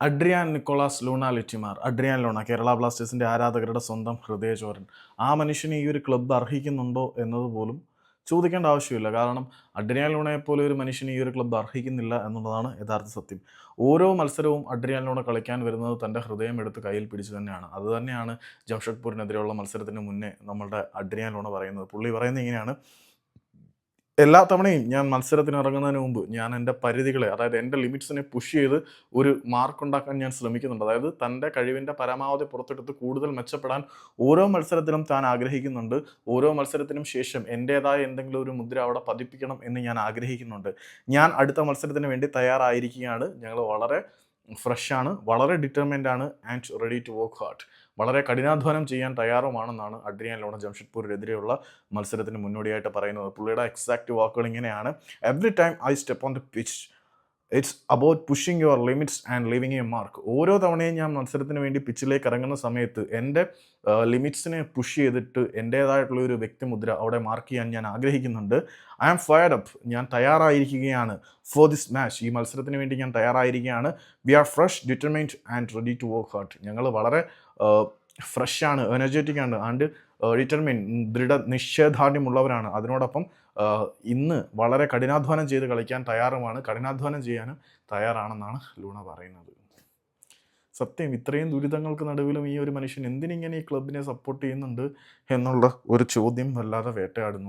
Adrian Nicolas Luna ലിറ്റിമാർ Adrian Luna Kerala ബ്ലാസ്റ്റേഴ്സിന്റെ ആരാധകരുടെ സ്വന്തം ഹൃദയചോരൻ ആ മനുഷ്യനെ ഈ ഒരു ക്ലബ്ബ് അർഹിക്കുന്നുണ്ടോ എന്നതുപോലും ചോദിക്കേണ്ട ആവശ്യമില്ല. കാരണം അഡ്രിയാൻ ലോണയെ പോലെ ഒരു മനുഷ്യന് ഈ ഒരു ക്ലബ്ബ് അർഹിക്കുന്നില്ല എന്നുള്ളതാണ് യഥാർത്ഥ സത്യം. ഓരോ മത്സരവും അഡ്രിയാൻ ലൂണ കളിക്കാൻ വരുന്നത് തന്റെ ഹൃദയം എടുത്ത് കയ്യിൽ പിടിച്ചു തന്നെയാണ്. അത് തന്നെയാണ് ജംഷഡ്പൂരിനെതിരെയുള്ള മത്സരത്തിന് മുന്നേ നമ്മളുടെ അഡ്രിയാൻ ലൂണ പറയുന്നത്. പുള്ളി പറയുന്നത് ഇങ്ങനെയാണ് എല്ലാ തവണയും ഞാൻ മത്സരത്തിന് ഇറങ്ങുന്നതിന് മുമ്പ് ഞാൻ എന്റെ പരിധികളെ അതായത് എന്റെ ലിമിറ്റ്സിനെ പുഷ് ചെയ്ത് ഒരു മാർക്ക് ഉണ്ടാക്കാൻ ഞാൻ ശ്രമിക്കുന്നുണ്ട്. അതായത് തന്റെ കഴിവിന്റെ പരമാവധി പുറത്തെടുത്ത് കൂടുതൽ മെച്ചപ്പെടാൻ ഓരോ മത്സരത്തിലും താൻ ആഗ്രഹിക്കുന്നുണ്ട്. ഓരോ മത്സരത്തിനും ശേഷം എന്റേതായ എന്തെങ്കിലും ഒരു മുദ്ര അവിടെ പതിപ്പിക്കണം എന്ന് ഞാൻ ആഗ്രഹിക്കുന്നുണ്ട്. ഞാൻ അടുത്ത മത്സരത്തിന് വേണ്ടി തയ്യാറായിരിക്കുകയാണ്. ഞങ്ങൾ വളരെ ഫ്രഷാണ് വളരെ ഡിറ്റർമെന്റ് ആണ് and ready to work hard വളരെ കഠിനാധ്വാനം ചെയ്യാൻ തയ്യാറുമാണെന്നാണ് അഡ്രിയാൻ ലോണ ജംഷഡ്പൂരിനെതിരെയുള്ള മത്സരത്തിന് മുന്നോടിയായിട്ട് പറയുന്നത്. പുള്ളിയുടെ എക്സാക്റ്റ് വാക്കുകൾ ഇങ്ങനെയാണ്. Every time I step on the pitch it's about pushing your limits and leaving a mark ഓരോ തവണയും ഞാൻ മത്സരത്തിന് വേണ്ടി പിച്ചിലേക്ക് ഇറങ്ങുന്ന സമയത്ത് എന്റെ ലിമിറ്റ്സിനെ പുഷ് ചെയ്തിട്ട് എന്റേതായിട്ടുള്ള ഒരു വ്യക്തിമുദ്ര അവിടെ മാർക്ക് ചെയ്യാൻ ഞാൻ ആഗ്രഹിക്കുന്നുണ്ട്. ഐ ആം ഫയർഡ് അപ്പ് ഞാൻ തയ്യാറായിരിക്കുകയാണ് ഫോർ ദിസ് മാച്ച് ഈ മത്സരത്തിന് വേണ്ടി ഞാൻ തയ്യാറായിരിക്കുകയാണ്. We are fresh determined and ready to work hard ഞങ്ങൾ വളരെ ഫ്രഷാണ് എനർജറ്റിക് ആണ് ആൻഡ് ഡിറ്റർമിൻ ദൃഢ നിശ്ചയദാർഢ്യമുള്ളവരാണ്. അതിനോടൊപ്പം ഇന്ന് വളരെ കഠിനാധ്വാനം ചെയ്ത് കളിക്കാൻ തയ്യാറുമാണ്. കഠിനാധ്വാനം ചെയ്യാനും തയ്യാറാണെന്നാണ് ലൂണ പറയുന്നത്. സത്യം ഇത്രയും ദുരിതങ്ങൾക്ക് നടുവിലും ഈ ഒരു മനുഷ്യൻ എന്തിനിങ്ങനെ ഈ ക്ലബിനെ സപ്പോർട്ട് ചെയ്യുന്നുണ്ട് എന്നുള്ള ഒരു ചോദ്യം വല്ലാതെ വേട്ടയാടുന്നു.